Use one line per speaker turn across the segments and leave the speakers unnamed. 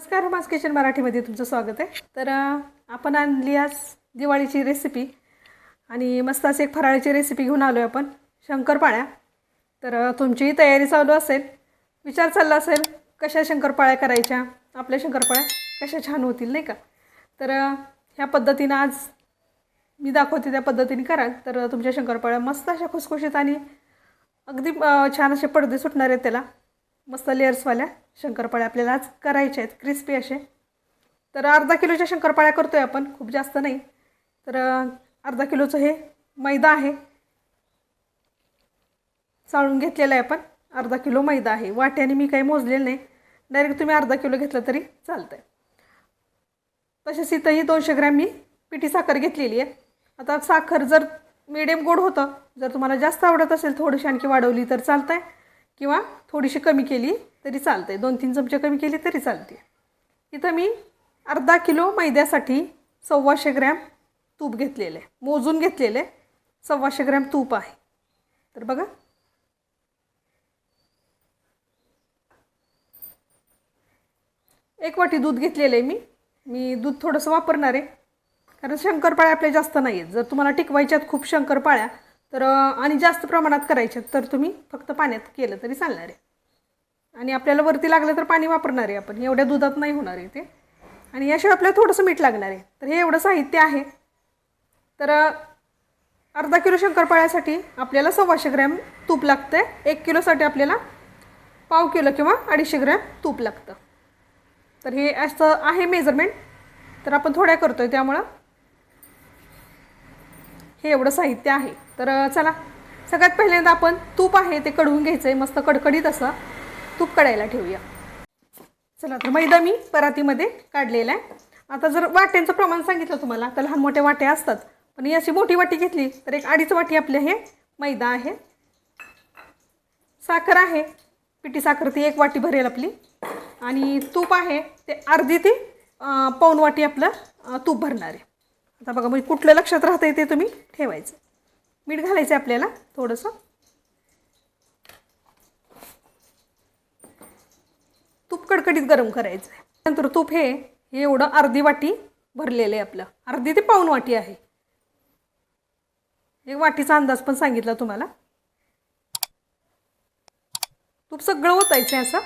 नमस्कार मास किचन मराठीमध्ये तुमचं स्वागत आहे. तर आपण आणली आज दिवाळीची रेसिपी आणि मस्त अशी एक फराळीची रेसिपी घेऊन आलो आहे आपण शंकरपाळ्या. तर तुमचीही तयारी चालू असेल विचार चालला असेल कशा शंकरपाळ्या करायच्या आपल्या शंकरपाळ्या कशा छान होतील नाही का? तर ह्या पद्धतीनं आज मी दाखवते त्या पद्धतीने कराल. तर तुमच्या शंकरपाळ्या मस्त अशा खुसखुशीत आणि अगदी छान असे पडदे सुटणार आहेत त्याला. मस्त लेअर्सवाल्या शंकरपाळ्या आपल्याला आज करायच्या आहेत. क्रिस्पी असे. तर अर्धा किलोच्या शंकरपाळ्या करतो आहे आपण खूप जास्त नाही. तर अर्धा किलोचं हे मैदा आहे. चाळून घेतलेलं आहे आपण. अर्धा किलो मैदा आहे. वाट्याने मी काही मोजलेलं नाही. डायरेक्ट तुम्ही अर्धा किलो घेतलं तरी चालतं आहे तसेच इथंही दोनशे ग्रॅम मी पिठी साखर घेतलेली आहे. आता साखर जर मिडियम गोड होतं जर तुम्हाला जास्त आवडत असेल थोडीशी आणखी वाढवली तर चालतं आहे किंवा थोडीशी कमी केली तरी चालतं आहे दोन तीन चमचे कमी केले तरी चालते इथं मी अर्धा किलो मैद्यासाठी सव्वाशे ग्रॅम तूप घेतलेलं आहे मोजून घेतलेलं आहे सव्वाशे ग्रॅम तूप आहे. तर बघा. एक वाटी दूध घेतलेलं आहे मी. मी दूध थोडंसं वापरणार आहे. कारण शंकरपाळ्या आपल्या जास्त नाही आहेत जर तुम्हाला टिकवायच्यात खूप शंकरपाळ्या तर आणि जास्त प्रमाणात करायच्यात तर तुम्ही फक्त पाण्यात केलं तरी चालणार आहे. आणि आपल्याला वरती लागलं तर पाणी वापरणार आहे आपण. एवढ्या दुधात नाही होणार आहे ते. आणि याशिवाय आपल्याला थोडंसं मीठ लागणार आहे. तर हे एवढं साहित्य आहे. तर अर्धा किलो शंकरपाळ्यासाठी आपल्याला सव्वाशे ग्रॅम तूप लागतं आहे एक किलोसाठी आपल्याला पाव किलो किंवा अडीचशे ग्रॅम तूप लागतं. तर हे असं आहे मेजरमेंट. तर आपण थोड्या करतो आहे त्यामुळं हे एवढं साहित्य आहे. तर चला सगळ्यात पहिल्यांदा आपण तूप आहे ते कडवून घ्यायचं आहे मस्त कडकडीत असं. तूप कढायला ठेवूया. चला तर मैदा मी परातीमध्ये काढलेला आहे. आता जर वाट्यांचं प्रमाण सांगितलं तुम्हाला तर लहान मोठ्या वाट्या असतात. पण ही अशी मोठी वाटी घेतली तर एक अडीच वाटी आपले हे मैदा आहे. साखर आहे. पिठी साखर ती एक वाटी भरेल आपली. आणि तूप आहे ते अर्धी ती पाऊन वाटी आपलं तूप भरणार आहे. आता बघा म्हणजे कुठलं लक्षात राहतं ते तुम्ही ठेवायचं. मीठ घालायचं आहे आपल्याला थोडंसं. कडकडीत गरम करायचं आहे नंतर तूप हे हे एवढं अर्धी वाटी भरलेलं आहे आपलं. अर्धी ते पाऊन वाटी आहे. एक वाटीचा अंदाज पण सांगितला तुम्हाला. तूप सगळं ओतायचं आहे असं.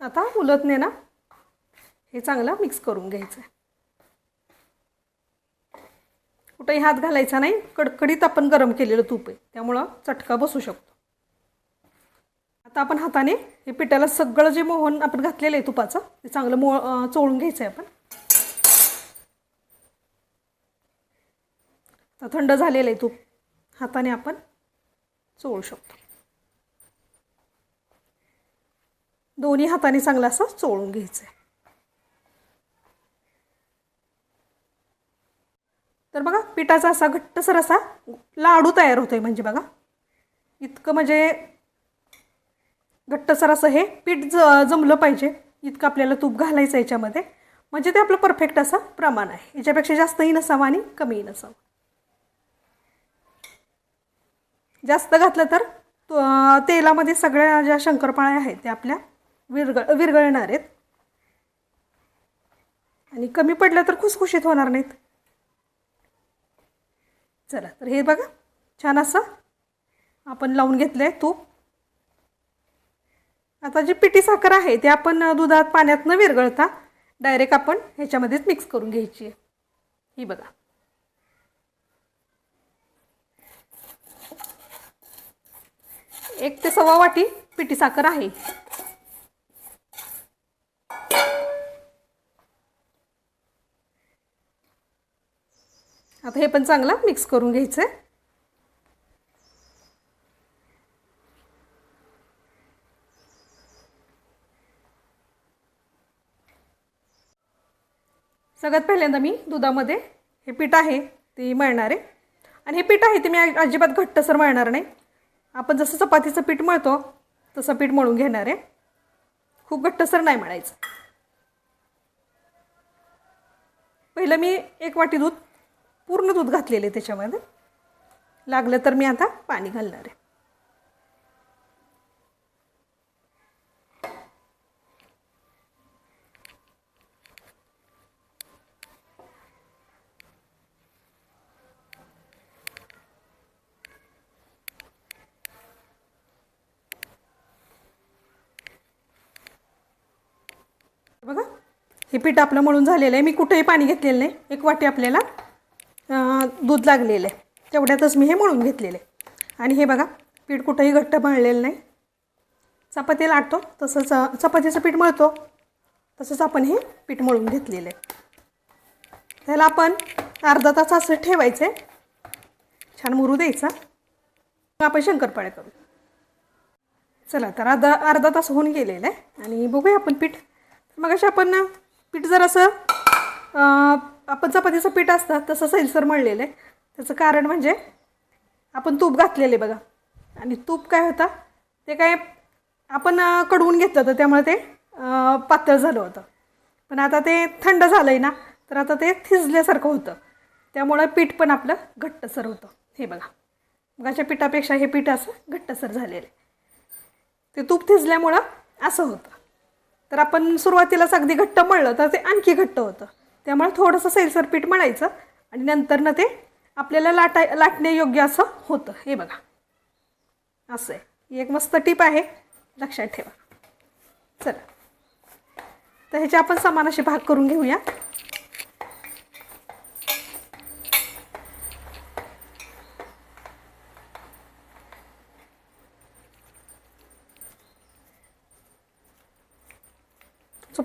आता उलटने ना हे चांगलं मिक्स करून घ्यायचं आहे कुठंही हात घालायचा नाही कडकडीत आपण गरम केलेलं तूप आहे. त्यामुळं चटका बसू शकतो. आता आपण हाताने हे पिठाला सगळं जे मोहन आपण घातलेलं आहे तुपाचं ते चांगलं मो चोळून घ्यायचं आहे आपण. आता थंड झालेलं आहे तूप. हाताने आपण चोळू शकतो. दोन्ही हाताने चांगलं असं चोळून घ्यायचं आहे तर बघा पिठाचा असा घट्टसर असा लाडू तयार होतोय म्हणजे बघा. इतकं म्हणजे घट्टसर असं हे पीठ ज जमलं पाहिजे. इतकं आपल्याला तूप घालायचं याच्यामध्ये. म्हणजे ते आपलं परफेक्ट असं प्रमाण आहे. याच्यापेक्षा जास्तही नसावं आणि कमीही नसावं. जास्त घातलं तर तेलामध्ये सगळ्या ज्या शंकरपाळ्या आहेत त्या आपल्या विरगळ विरघळणार आहेत. आणि कमी पडलं तर खुसखुशीत होणार नाहीत. चला तर हे बघा. छान असं आपण लावून घेतलं आहे तूप. आता जी पिठी साखर आहे ते आपण दुधात पाण्यात न विरघळता डायरेक्ट आपण ह्याच्यामध्येच मिक्स करून घ्यायची आहे. ही बघा. एक ते सव्वा वाटी पिठी साखर आहे. आता हे पण चांगलं मिक्स करून घ्यायचं आहे सगळ्यात पहिल्यांदा मी दुधामध्ये हे पीठ आहे ते मळणार आहे. आणि हे पीठ आहे ते मी अजिबात घट्टसर मळणार नाही. आपण जसं चपातीचं पीठ मळतो तसं पीठ मळून घेणार आहे. खूप घट्टसर नाही मळायचं. पहिलं मी एक वाटी दूध पूर्ण दूध घातलेले त्याच्यामध्ये. लागलं तर मी आता पाणी घालणार आहे. हे पीठ आपलं मळून झालेलं आहे. मी कुठेही पाणी घेतलेलं नाही. एक वाटी आपल्याला दूध लागलेलं आहे. तेवढ्यातच मी हे मळून घेतलेलं आहे. आणि हे बघा पीठ कुठंही घट्ट मळलेलं नाही. चपाती लाटतो तसंच चपातीचं पीठ मळतो तसंच आपण हे पीठ मळून घेतलेलं आहे. त्याला आपण अर्धा तास असं ठेवायचं आहे छान मुरू द्यायचा. मग आपण शंकरपाळे करू. चला तर अर्धा अर्धा तास होऊन गेलेला आहे. आणि बघूया आपण पीठ. मग अशी आपण पीठ जर असं आपण चपातीचं पीठ असतं तसं सैलसर मळलेलं आहे. त्याचं कारण म्हणजे आपण तूप घातलेले बघा. आणि तूप काय होतं ते काय आपण कडवून घेतलं होतं त्यामुळे ते पातळ झालं होतं. पण आता ते थंड झालं आहे ना तर आता ते थिजल्यासारखं होतं. त्यामुळं पीठ पण आपलं घट्टसर होतं. हे बघा. मगाच्या पिठापेक्षा हे पीठ असं घट्टसर झालेलं आहे. ते तूप थिजल्यामुळं असं होतं. तर आपण सुरुवातीलाच अगदी घट्ट मळलं तर ते आणखी घट्ट होतं. त्यामुळे थोडंसं सैलसर पीठ मळायचं आणि नंतर ना ते आपल्याला लाटाय लाटणे योग्य असं होतं. हे बघा. असं आहे. ही एक मस्त टीप आहे. लक्षात ठेवा. चला. तर ह्याचे आपण समान असे भाग करून घेऊया.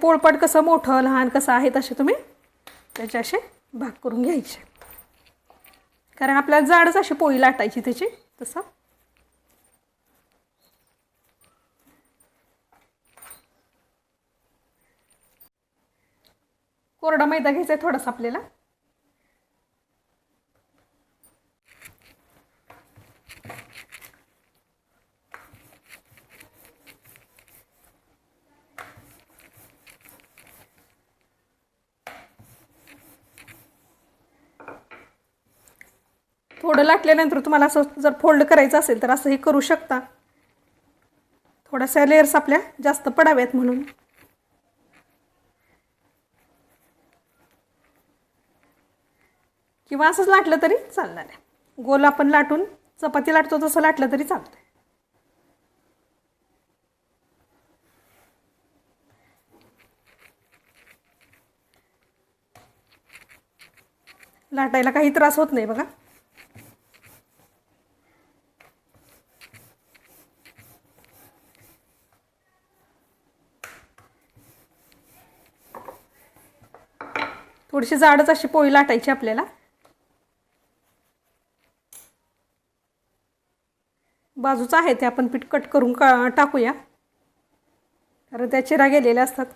पोळपाट कसं मोठं लहान कसं आहे तसे तुम्ही त्याचे असे भाग करून घ्यायचे. कारण आपल्याला जाडच अशी पोळी लाटायची त्याची तसं. कोरडा मैदा घ्यायचा आहे थोडासा आपल्याला थोडं लाटल्यानंतर तुम्हाला असं जर फोल्ड करायचं असेल तर असंही करू शकता. थोड्याशा लेअर्स आपल्या जास्त पडाव्यात म्हणून. किंवा असंच लाटलं तरी चालणार आहे. गोल आपण लाटून चपाती लाटतो तसं लाटलं तरी चालतं लाटायला काही त्रास होत नाही बघा. थोडीशी जाडच अशी पोळी लाटायची आपल्याला. बाजूचं आहे ते आपण पीठ कट करून का टाकूया. कारण त्या चिरा गेलेल्या असतात.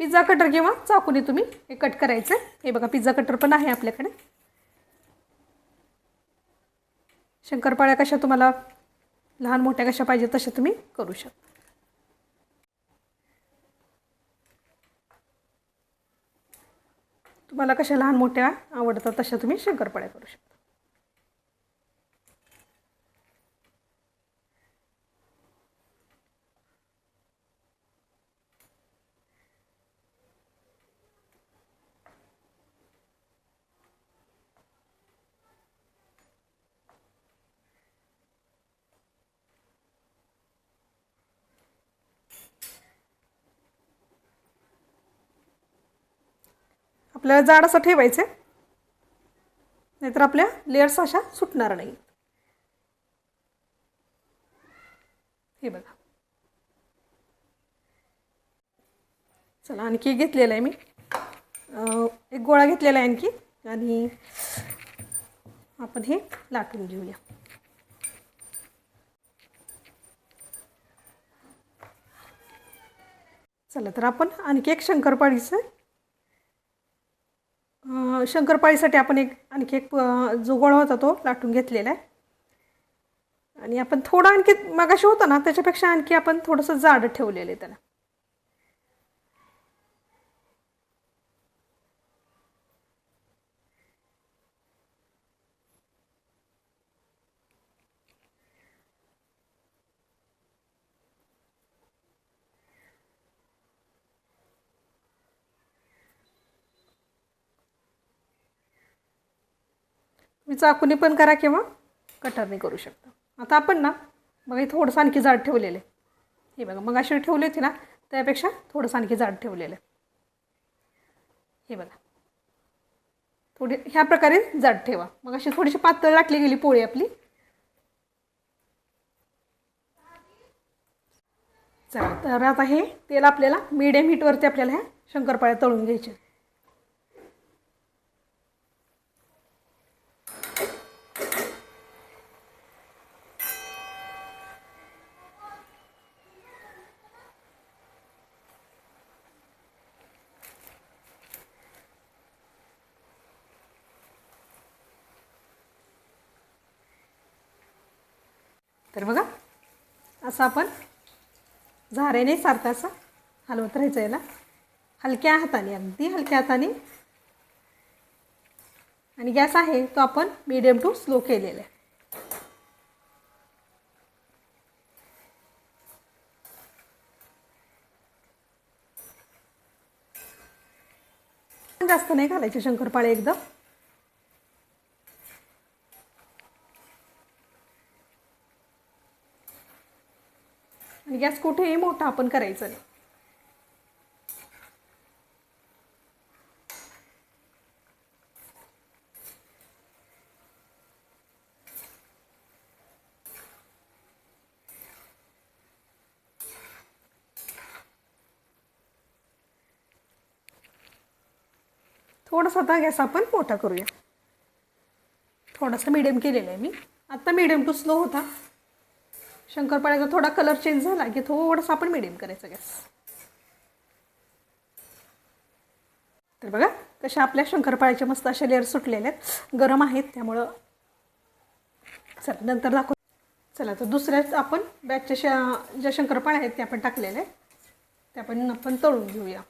पिझ्झा कटर किंवा चाकूने तुम्ही. हे कट करायचं. हे बघा पिझ्झा कटर पण आहे आपल्याकडे. शंकरपाळ्या कशा तुम्हाला लहान मोठ्या कशा पाहिजे तशा तुम्ही करू शकता. तुम्हाला कशा लहान मोठ्या आवडतात तशा तुम्ही शंकरपाळ्या करू शकता. आपल्याला जाड असं ठेवायचं आहे नाहीतर आपल्या लेअर्स अशा सुटणार नाही हे बघा. चला आणखी घेतलेलं आहे मी. एक गोळा घेतलेला आहे आणखी. आणि आपण हे लाटून घेऊया. चला तर आपण आणखी एक शंकरपाळीचं शंकरपाळीसाठी आपण एक आणखी एक जो गोळा होता तो लाटून घेतलेला आहे. आणि आपण थोडं आणखी मागाशी होतं ना त्याच्यापेक्षा आणखी आपण थोडंसं जाड ठेवलेलं आहे त्याला. तुम्ही चाकूने पण करा किंवा कटरने करू शकता. आता आपण ना बघा हे थोडंसं आणखी जाड ठेवलेलं आहे. हे बघा मग अशी ठेवली होती ना त्यापेक्षा थोडंसं आणखी जाड ठेवलेलं आहे. हे बघा. थोडी ह्या प्रकारे जाड ठेवा. मग अशी थोडीशी पातळ लाटली गेली पोळी आपली. चला तर आता हे तेल आपल्याला मिडियम हीटवरती आपल्याला ह्या शंकरपाळ्या तळून घ्यायचे. तर बघा असं आपण झाऱ्याने सारखं असं हलवत राहायचं याला. हलक्या हाताने अगदी हलक्या हाताने. आणि गॅस आहे तो आपण मीडियम टू स्लो केलेला आहे. जास्त नाही घालायचे शंकरपाळे एकदम. आणि गॅस कुठेही मोठा आपण करायचं नाही. थोडासा आता गॅस आपण मोठा करूया. थोडासा मिडियम केलेला आहे मी. आत्ता मिडियम टू स्लो होता. शंकरपाळ्याचा थोडा कलर चेंज झाला की थोडासा आपण मिडियम करायचा गॅस तर बघा कशा आपल्या शंकरपाळ्याचे मस्त अशा लेअर सुटलेले आहेत. गरम आहेत त्यामुळं चला नंतर दाखव. चला तर दुसऱ्याच आपण बॅचच्या शा ज्या शंकरपाळ्या आहेत त्या आपण टाकलेल्या आहेत. त्या पण आपण तळून घेऊया.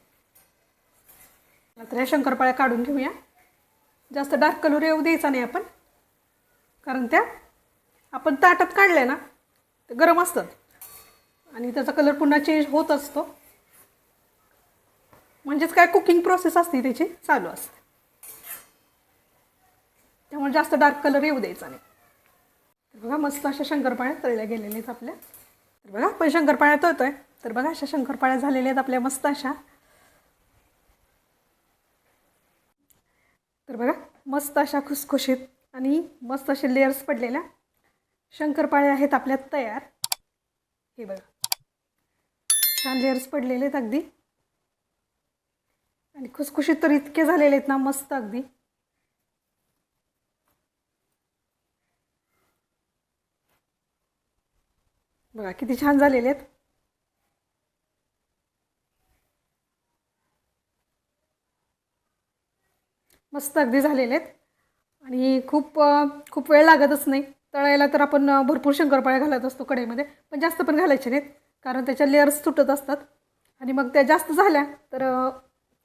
तर ह्या शंकरपाळ्या काढून घेऊया. जास्त डार्क कलर येऊ द्यायचा नाही आपण. कारण त्या आपण ताटात काढल्या ना ते गरम असतात. आणि त्याचा कलर पुन्हा चेंज होत असतो. म्हणजेच काय कुकिंग प्रोसेस असते त्याची चालू असते. त्यामुळे जास्त डार्क कलर येऊ द्यायचा नाही. तर बघा मस्त अशा शंकरपाळ्या तळल्या गेलेल्या आहेत आपल्या. तर बघा आपण शंकरपाळ्या आहे तर बघा अशा शंकरपाळ्या झालेल्या आहेत आपल्या मस्त अशा. तर बघा मस्त अशा खुसखुशीत आणि मस्त असे लेयर्स पडलेल्या. शंकरपाळे आहेत आपल्या तयार. हे बघा. छान लेअर्स पडलेले आहेत अगदी. आणि खुसखुशीत तर इतके झालेले आहेत ना मस्त अगदी. बघा किती छान झालेले आहेत. मस्त अगदी झालेले आहेत. आणि खूप खूप वेळ लागतच नाही. तळायला तर आपण भरपूर शंकरपाळ्या घालत असतो कढईमध्ये पण जास्त पण घालायचे नाहीत कारण त्याच्या लेअर्स तुटत असतात. आणि मग त्या जास्त झाल्या तर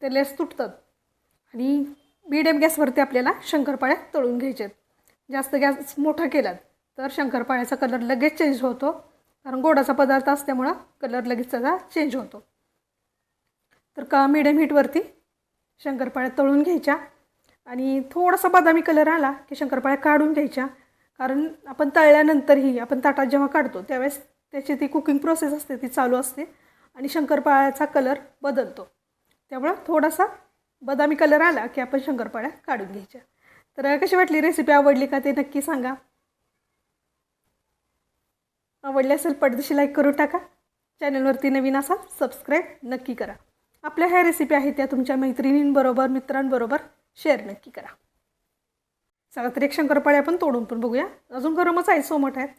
ते लेअर्स तुटतात. आणि मिडियम गॅसवरती आपल्याला शंकरपाळ्या तळून घ्यायच्यात. जास्त गॅस मोठा केलात तर शंकरपाळ्याचा कलर लगेच चेंज होतो कारण गोडाचा पदार्थ असल्यामुळं कलर लगेच त्याचा चेंज होतो. तर का मिडियम हीटवरती शंकरपाळ्या तळून घ्यायच्या. आणि थोडासा बदामी कलर आला की शंकरपाळ्या काढून घ्यायच्या. कारण आपण तळल्यानंतरही आपण ताटात जेव्हा काढतो त्यावेळेस त्याची ती कुकिंग प्रोसेस असते ती चालू असते आणि शंकरपाळ्याचा कलर बदलतो. त्यामुळं थोडासा बदामी कलर आला की आपण शंकरपाळ्या काढून घ्यायच्या. तर कशी वाटली रेसिपी आवडली का ते नक्की सांगा. आवडली असेल पडदेशी लाईक करून टाका. चॅनलवरती नवीन असाल सबस्क्राईब नक्की करा. आपल्या ह्या रेसिपी आहेत त्या तुमच्या मैत्रिणींबरोबर मित्रांबरोबर शेअर नक्की करा. चला तर एक शंकरपाळे आपण तोडून पण बघूया. अजून गरमच आहे सोमट आहेत.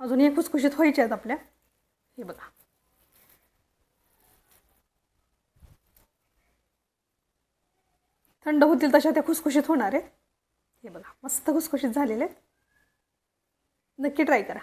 अजून हे खुसखुशीत व्हायचे आहेत आपल्या. हे बघा. थंड होतील तशा त्या खुसखुशीत होणार आहेत. हे बघा मस्त खुसखुशीत झालेले आहेत. नक्की ट्राय करा.